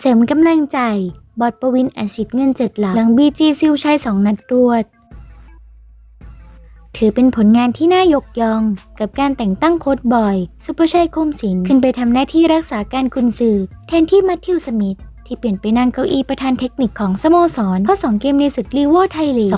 เสริมกำลังใจ บอดปวินอาชิตเงินเจ็ดหลักหลังบีจีซิลชัยสองนัดรวด ถือเป็นผลงานที่น่ายกย่องกับการแต่งตั้งโค้ชบอยซุปเปอร์ชัยคมศิลป์ขึ้นไปทำหน้าที่รักษาการกุนซือ แทนที่มัทธิวสมิธที่เปลี่ยนไปนั่งเก้าอี้ประธานเทคนิคของสโมสรเพราะ2เกมในศึกลีโวไทยลีก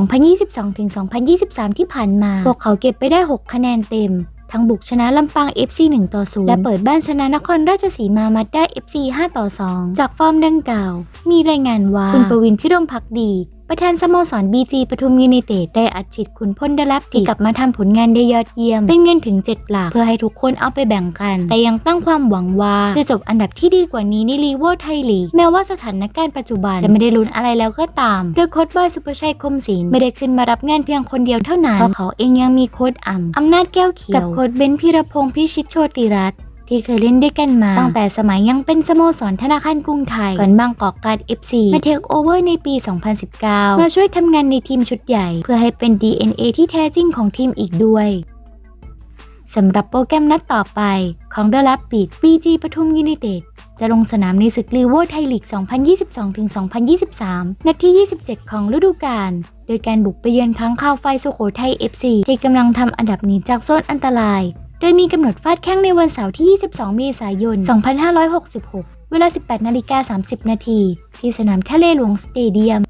2022-2023 ที่ผ่านมา พวกเขาเก็บไปได้ 6 คะแนนเต็ม ทั้งบุกชนะลำปาง FC 1 ต่อ 0 และเปิดบ้านชนะนครราชสีมามัดได้ FC 5 ต่อ 2 จากฟอร์มดังกล่าว มีรายงานว่า คุณประวินพิรมพักดี ประธานสโมสร BG ปทุมยูไนเต็ดได้อัดฉีดคุณพลดลับที่กลับมาทำผลงานได้ยอดเยี่ยม เป็นเงินถึง 7 หลัก เพื่อให้ทุกคนเอาไปแบ่งกัน แต่ยังตั้งความหวังว่า จะจบอันดับที่ดีกว่านี้ในลีโวอร์ไทยลีกแม้ว่าสถานการณ์ปัจจุบันจะไม่ได้ลุ้นอะไรแล้วก็ตาม โดยโค้ชบอยสุภชัยคมศิลป์ไม่ได้ขึ้นมารับงานเพียงคนเดียวเท่านั้นเพราะเขาเองยังมีโค้ชอ่ำอำนาจแก้วเขียวกับโค้ชเบนซ์พีรพงศ์พิชิตโชติรัตน์ ที่เคยเล่นด้วยกันมา ตั้งแต่สมัยยังเป็นสโมสรธนาคารกรุงไทย ก่อนบางกอกการ FC มาเทคโอเวอร์ในปี 2019 มาช่วยทำงานในทีมชุดใหญ่ เพื่อให้เป็น DNA ที่แท้จริงของทีมอีกด้วยสำหรับโปรแกรมนัดต่อไปของ The Rapid BG ปทุมยูไนเต็ดจะลงสนามในศึกลีโวไทยลีก 2022-2023 นัดที่ 27 ของฤดูกาล โดยการบุกไปเยือนค้างคาวไฟสุโขทัย FC ที่กำลังทำอันดับหนีจากโซนอันตราย โดยมีกำหนดฟาดแข้งในวันเสาร์ที่ 22 เมษายน 2566 เวลา 18 นาฬิกา 30 นาที ที่สนามทะเลหลวงสเตเดียม